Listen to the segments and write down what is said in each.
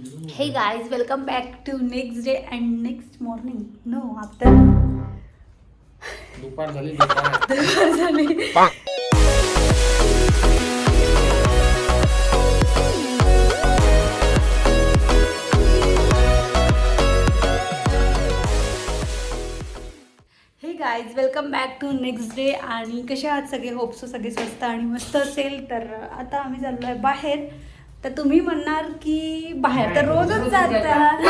Hey guys, welcome back to next day and next morning. No, after दुपार झाली दुपार झाली. Hey guys welcome back to next day आणि कसे आहात सगळे? होप्स सगळे स्वस्त आणि मस्त असेल. तर आता आम्ही चाललो आहे बाहेर. तर तुम्ही म्हणणार की बाहेर तर रोजच जातात.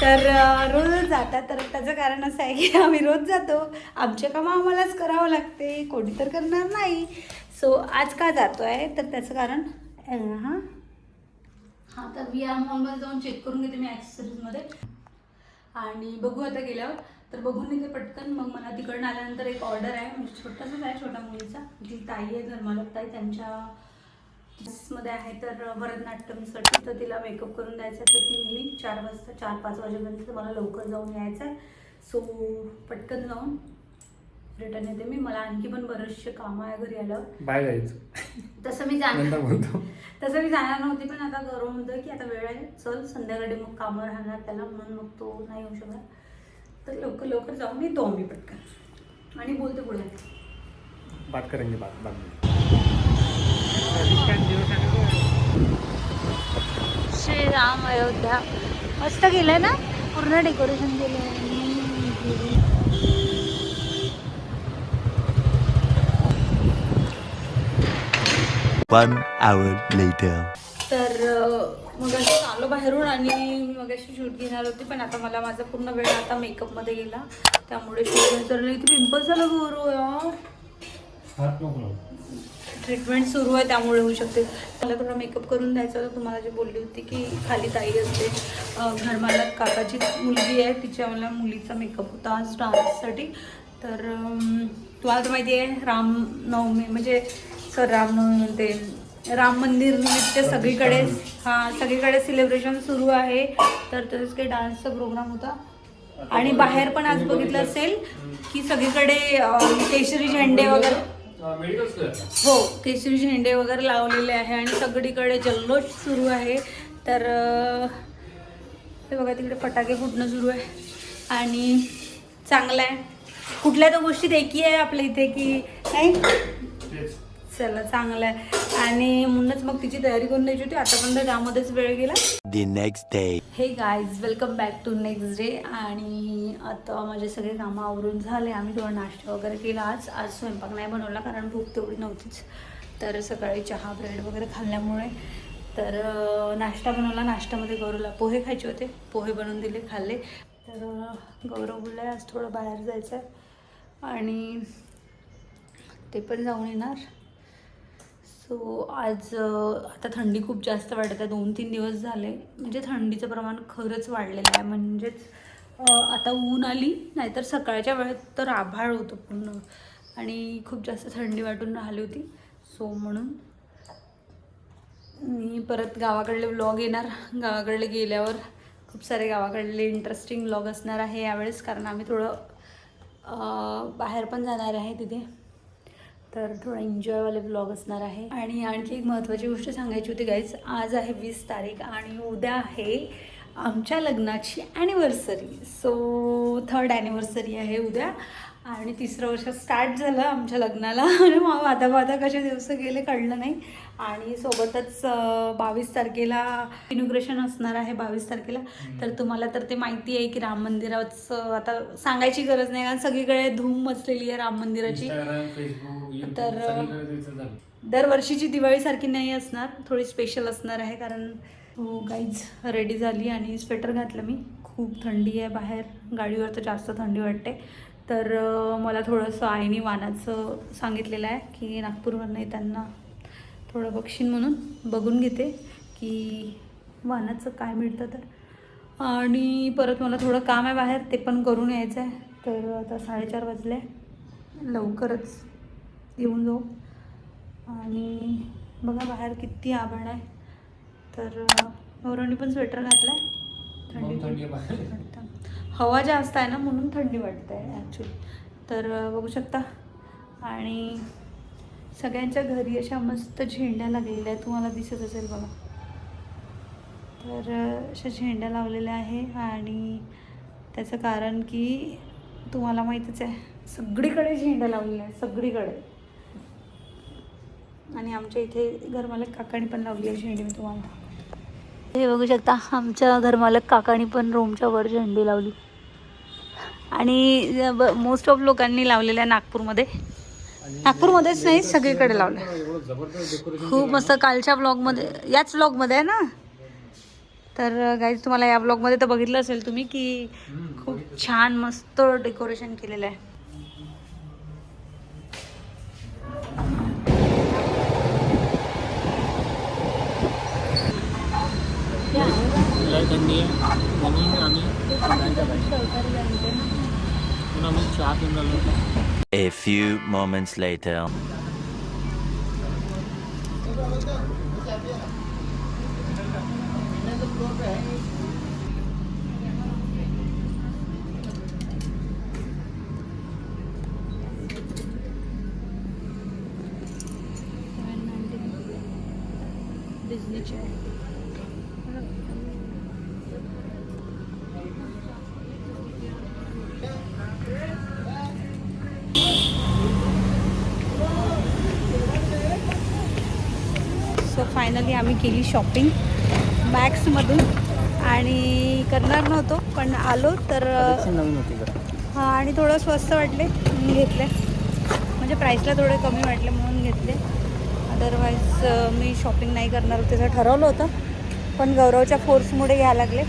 तर रोजच जातात. तर त्याचं कारण असं आहे की आम्ही रोज जातो. आमचे कामं आम्हालाच करावं लागते. कोणी तर करणार नाही. सो आज का जातो आहे? तर त्याचं कारण हां? हां तर आर मॉलमध्ये जाऊन चेक करून घेते मी ॲक्सेसरीजमध्ये आणि बघू आता गेल्यावर. तर बघून येते पटकन. मग मला तिकडनं आल्यानंतर एक ऑर्डर आहे. म्हणजे छोटासाच आहे छोट्या मुलीचा. जी ताई आहे धर्मालक ताई त्यांच्या मध्ये आहे. तर भरतनाट्यमसाठी तर तिला मेकअप करून द्यायचा आहे. तर ती येईल चार वाजता चार पाच वाजेपर्यंत. तर मला लवकर जाऊन यायचं आहे. सो पटकन जाऊन रिटर्न येते मी मला आणखी पण बरेचसे कामं आहे घरी आल्यावर. बाय जायचं. तसं मी जाणार बोलतो. तसं मी जाणार नव्हती पण आता गौरव म्हणतोय की आता वेळ आहे. चल संध्याकाळी मग कामं राहणार त्याला म्हणून मग तो नाही होऊ शकत. तर लवकर लवकर जाऊन येतो आम्ही पटकन. आणि बोलतो पुढे. बात करेंगे बात में श्रीराम अयोध्या. मस्त केलंय ना? पूर्ण डेकोरेशन केलंय. One hour later. तर मग अशी आलो बाहेरून आणि मग अशी शूट घेणार होती पण आता मला माझा पूर्ण वेळ आता मेकअपमध्ये गेला. त्यामुळे शूट इथे पिंपल्स झालं लावू. ट्रीटमेंट सुरू आहे त्यामुळे होऊ शकते. मला थोडा मेकअप करून द्यायचा होता तुम्हाला जी बोलली होती की खाली ताई असते. अं, घरमालक काकाची मुलगी आहे तिच्या मला मुलीचा मेकअप होता आज डान्ससाठी तर तुम्हाला तर माहिती आहे रामनवमी म्हणजे सर रामनवमी म्हणते राम मंदिर निमित्त सगळीकडे हां सगळीकडे सेलिब्रेशन सुरू आहे. तर तसंच काही डान्सचा प्रोग्राम होता. आणि बाहेर पण आज बघितलं असेल की सगळीकडे केशरी झेंडे वगैरे? हो केशरी झेंडे वगैरे लावलेले आहे आणि सगळीकडे जल्लोष सुरू आहे. तर हे बघा तिकडे फटाके फुटणं सुरू आहे. आणि चांगलं आहे. कुठल्या तर गोष्टीत एकी आहे आपल्या इथे की नाही. चला चांगलं आहे. आणि म्हणूनच मग तिची तयारी करून द्यायची होती. आतापर्यंत त्यामध्येच वेळ गेला. The next day. Hey guys welcome back to next day आणि आता माझे सगळे कामं आवरून झाले. आम्ही थोडा नाश्ता वगैरे केला आज. आज स्वयंपाक नाही बनवला कारण भूक तेवढी नव्हतीच. तर सकाळी चहा ब्रेड वगैरे खाल्ल्यामुळे. तर नाश्ता बनवला. नाश्त्यामध्ये गौरवला पोहे खायचे होते. पोहे बनवून दिले खाल्ले. तर गौरव बोलला आज थोडं बाहेर जायचं आहे आणि ते पण जाऊन येणार. सो आज आता थंडी खूप जास्त वाटत आहे. दोन तीन दिवस झाले. म्हणजे थंडीचं प्रमाण खरंच वाढलेलं आहे. म्हणजेच आता ऊन आली नाहीतर सकाळच्या वेळेत तर आभाळ होतं पूर्ण. आणि खूप जास्त थंडी वाटून राहिली होती. सो म्हणून मी परत गावाकडले व्लॉग येणार. गावाकडले गेल्यावर खूप सारे गावाकडले इंटरेस्टिंग व्लॉग असणार आहे यावेळेस. कारण आम्ही थोडं बाहेर पण जाणार आहे तिथे. तर थोडा एन्जॉयवाले ब्लॉग असणार आहे. आणि आणखी एक महत्त्वाची गोष्ट सांगायची होती गाईज आज आहे वीस तारीख आणि उद्या आहे आमच्या लग्नाची ॲनिव्हर्सरी सो थर्ड ॲनिव्हर्सरी आहे उद्या. आणि तिसरं वर्ष स्टार्ट झालं आमच्या लग्नाला. आणि मग आता आता कसे दिवस गेले कळलं नाही. आणि सोबतच बावीस तारखेला इनोग्रेशन असणार आहे बावीस तारखेला. तर तुम्हाला तर ते माहिती आहे की राम मंदिराचं आता सांगायची गरज नाही कारण सगळीकडे धूम मचलेली आहे राम मंदिराची. तर-. दरवर्षीची दिवाळीसारखी नाही असणार. थोडी स्पेशल असणार आहे कारण हो गाईज रेडी झाली आणि स्वेटर घातलं मी. खूप थंडी आहे बाहेर. गाडीवर तर जास्त थंडी वाटते. तर मला थोडंसं आईने वानाचं सांगितलेलं आहे की नागपूरवरनं येताना थोडं बघशील म्हणून बघून घेते की वानाचं काय मिळतं तर. आणि परत मला थोडं काम आहे बाहेर ते पण करून यायचं आहे तर आता साडेचार वाजले. लवकरच येऊन जाऊ. आणि बघा बाहेर किती आभाळ आहे. तर गौरवनी पण स्वेटर घातलं आहे थंडी थंडी. हवा जास्त आहे ना म्हणून थंडी वाटते ॲक्च्युली तर बघू शकता. आणि सगळ्यांच्या घरी अशा मस्त झेंड्या लागलेल्या आहेत. तुम्हाला दिसत असेल बघा. तर अशा झेंड्या लावलेल्या आहे आणि त्याचं कारण की तुम्हाला माहीतच आहे सगळीकडे झेंड्या लावलेल्या आहेत सगळीकडे. आणि आमच्या इथे घरमालक काकाणी पण लावली आहे झेंडी मी तुम्हाला हे बघू शकता आमच्या घरमालक काकाणी पण रूमच्या वर झेंडी लावली. आणि मोस्ट ऑफ लोकांनी लावलेल्या नागपूरमध्ये. नागपूरमध्येच नाही सगळीकडे लावलं खूप मस्त कालच्या ब्लॉगमध्ये याच ब्लॉगमध्ये आहे ना? तर गाईज तुम्हाला या ब्लॉगमध्ये तर बघितलं असेल तुम्ही की खूप छान मस्त डेकोरेशन केलेलं आहे. आहे म्हणून आम्ही A few moments later. Disney chair. So finally आम्ही केली शॉपिंग मॅक्समधून. आणि करणार नव्हतो पण आलो तर नवीन होती जरा हां आणि थोडं स्वस्त वाटले म्हणून घेतले. म्हणजे प्राईसला थोडे कमी वाटले म्हणून घेतले. अदरवाईज मी शॉपिंग नाही करणार त्याचं ठरवलं होतं. पण गौरवच्या फोर्समुळे घ्यायला लागले.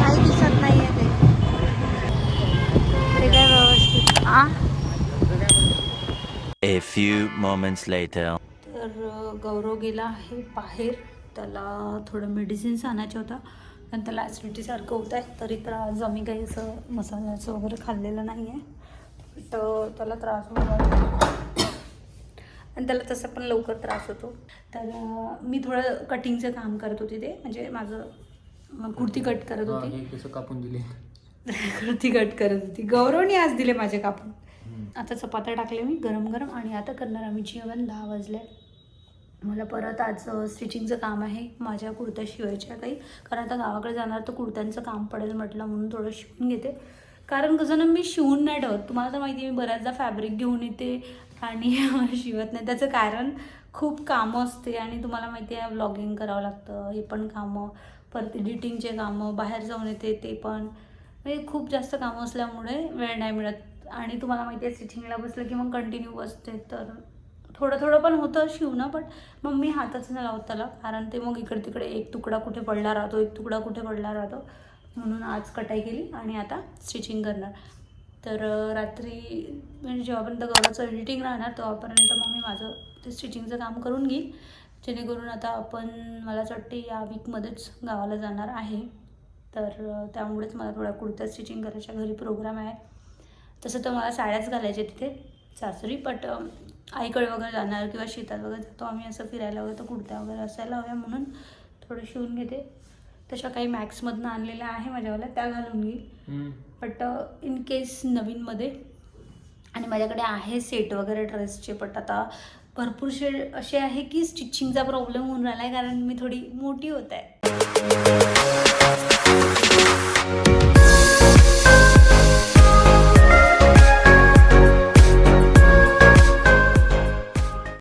काही दिसत नाही आहे ते. ते काय व्यवस्थित. आ? A few moments later. तर गौरव गेला आहे बाहेर. त्याला थोडं मेडिसिन्स आणायचं होतं कारण त्याला ॲसिडिटीसारखं होत आहे. तरी तर आज आम्ही काही असं मसाल्याचं वगैरे खाल्लेलं नाही आहे. बट त्याला त्रास होतो. आणि त्याला तसं पण लवकर त्रास होतो. तर मी थोडं कटिंगचं काम करत होती ते. म्हणजे माझं कुर्ती कट करत होती. कापून दिले? कुर्ती कट करत होती. गौरवने आज दिले माझे कापून. आता चपात्या टाकले मी गरम गरम आणि आता करणार आम्ही जेवण दहा वाजले. मला परत आज स्टिचिंगचं काम आहे माझ्या कुर्त्या शिवायच्या काही. कारण आता गावाकडे जाणार तर कुर्त्यांचं काम पडेल म्हटलं म्हणून थोडं शिवून घेते. कारण कसं ना मी शिवून नाही ठेवत. तुम्हाला तर माहिती आहे मी बऱ्याचदा फॅब्रिक घेऊन येते आणि शिवत नाही. त्याचं कारण खूप कामं असते आणि तुम्हाला माहिती आहे व्लॉगिंग करावं लागतं. हे पण कामं परत एडिटिंगचे कामं बाहेर जाऊन येते ते पण. म्हणजे खूप जास्त कामं असल्यामुळे वेळ नाही मिळत. आणि तुम्हाला माहिती आहे स्टिचिंगला बसलं की मग कंटिन्यू बसते तर थोडं थोडं पण होतं शिवणं पण मग मी हातच नाही लावत त्याला कारण ते मग इकडे तिकडे एक तुकडा कुठे पडला राहतो एक तुकडा कुठे पडला राहतो. म्हणून आज कटाई केली आणि आता स्टिचिंग करणार. तर रात्री म्हणजे जेव्हापर्यंत गौरवचं एडिटिंग राहणार तेव्हापर्यंत मग मी माझं ते स्टिचिंगचं काम करून घेईन जेणेकरून आता आपण मला असं वाटते या वीकमध्येच गावाला जाणार आहे. तर त्यामुळेच मला थोड्या कुर्त्या स्टिचिंग करायच्या घरी प्रोग्राम आहे. तसं तर मला साड्याच घालायच्या तिथे सासरी बट आईकडे वगैरे जाणार किंवा शेतात वगैरे जातो आम्ही असं फिरायला वगैरे तर कुर्त्या वगैरे असायला हव्या म्हणून थोडं शिवून घेते. तशा काही मॅक्समधनं आणलेल्या आहे माझ्यावाल्या त्या घालून घेईल. बट इन केस नवीनमध्ये आणि माझ्याकडे आहे सेट वगैरे ड्रेसचे बट आता भरपूरसे असे आहे की स्टिचिंगचा प्रॉब्लेम होऊन राहिला आहे कारण मी थोडी मोठी होत आहे.